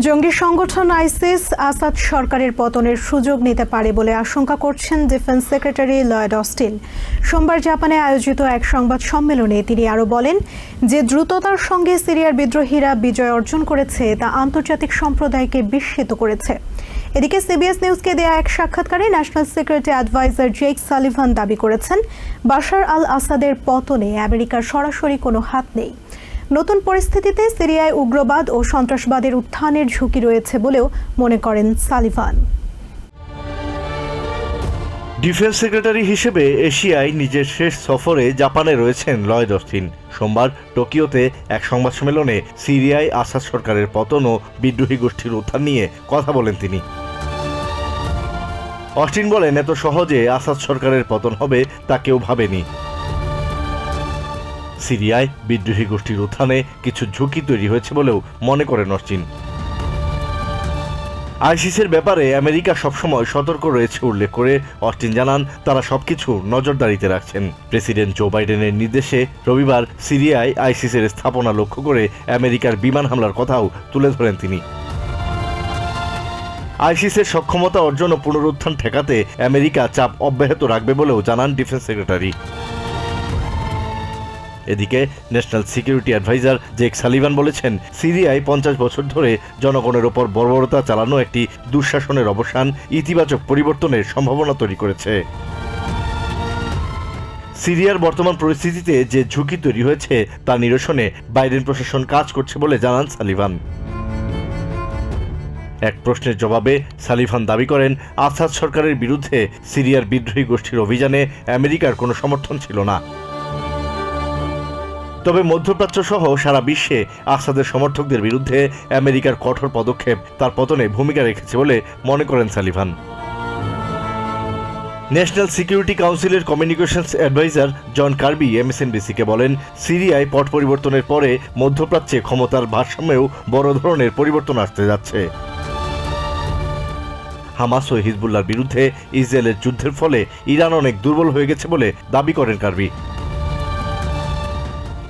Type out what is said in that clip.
জঙ্গি সংগঠন আইসিস আসাদ সরকারের পতনের সুযোগ নিতে পারে বলে আশঙ্কা করছেন ডিফেন্স সেক্রেটারি লয়েড অস্টিন। সোমবার জাপানে আয়োজিত এক সংবাদ সম্মেলনে তিনি আরও বলেন যে দ্রুততার সঙ্গে সিরিয়ার বিদ্রোহীরা বিজয় অর্জন করেছে, তা আন্তর্জাতিক সম্প্রদায়কে বিস্মিত করেছে। এদিকে সিবিএস নিউজকে দেয়া এক সাক্ষাৎকারে national security adviser Jake Sullivan দাবি করেছেন, বাশার আল আসাদের পতনে আমেরিকার সরাসরি কোনো হাত নেই। নতুন পরিস্থিতিতে সিরিয়ায় উগ্রবাদ ও সন্ত্রাসবাদের উত্থানের ঝুঁকি রয়েছে বলেও মনে করেন সালিভান। ডিফেন্স সেক্রেটারি হিসেবে এশিয়ায় নিজের শেষ সফরে জাপানে রয়েছেন লয়েড অস্টিন সোমবার টোকিওতে এক সংবাদ সম্মেলনে সিরিয়ায় আসাদ সরকারের পতন ও বিদ্রোহী গোষ্ঠীর উত্থান নিয়ে কথা বলেন তিনি। অস্টিন বলেন, এত সহজে আসাদ সরকারের পতন হবে তা কেউ ভাবেনি। সিরিয়ায় বিদ্রোহী গোষ্ঠীর উত্থানে কিছু ঝুঁকি তৈরি হয়েছে বলেও মনে করেন অস্টিন আইসিসের ব্যাপারে আমেরিকা সবসময় সতর্ক রয়েছে উল্লেখ করে অস্টিন জানান, তারা সবকিছু নজরদারিতে রাখছেন। প্রেসিডেন্ট জো বাইডেনের নির্দেশে রবিবার সিরিয়ায় আইসিসের স্থাপনা লক্ষ্য করে আমেরিকার বিমান হামলার কথাও তুলে ধরেন তিনি। আইসিসের সক্ষমতা অর্জন ও পুনরুত্থান ঠেকাতে আমেরিকা চাপ অব্যাহত রাখবে বলেও জানান ডিফেন্স সেক্রেটারি। এদিকে national security adviser Jake Sullivan বলেছেন, সিরিয়ায় পঞ্চাশ বছর ধরে জনগণের ওপর বর্বরতা চালানো একটি দুঃশাসনের অবসান ইতিবাচক পরিবর্তনের সম্ভাবনা তৈরি করেছে। সিরিয়ার বর্তমান পরিস্থিতিতে যে ঝুঁকি তৈরি হয়েছে তা নিরসনে বাইডেন প্রশাসন কাজ করছে বলে জানান সালিভান। এক প্রশ্নের জবাবে সালিভান দাবি করেন, আসাদ সরকারের বিরুদ্ধে সিরিয়ার বিদ্রোহী গোষ্ঠীর অভিযানে আমেরিকার কোনো সমর্থন ছিল না। তবে মধ্যপ্রাচ্য সহ সারা বিশ্বে আসাদের সমর্থকদের বিরুদ্ধে আমেরিকার কঠোর পদক্ষেপ তার পতনে ভূমিকা রেখেছে বলে মনে করেন সালিভান। ন্যাশনাল সিকিউরিটি কাউন্সিলের কমিউনিকেশনস অ্যাডভাইজার জন কার্বি এমএসএনবিসিকে বলেন, সিরিয়ায় পট পরিবর্তনের পরে মধ্যপ্রাচ্যে ক্ষমতার ভারসাম্যেও বড় ধরনের পরিবর্তন আসতে যাচ্ছে। হামাস ও হিজবুল্লার বিরুদ্ধে ইসরায়েলের যুদ্ধের ফলে ইরান অনেক দুর্বল হয়ে গেছে বলে দাবি করেন কার্বি।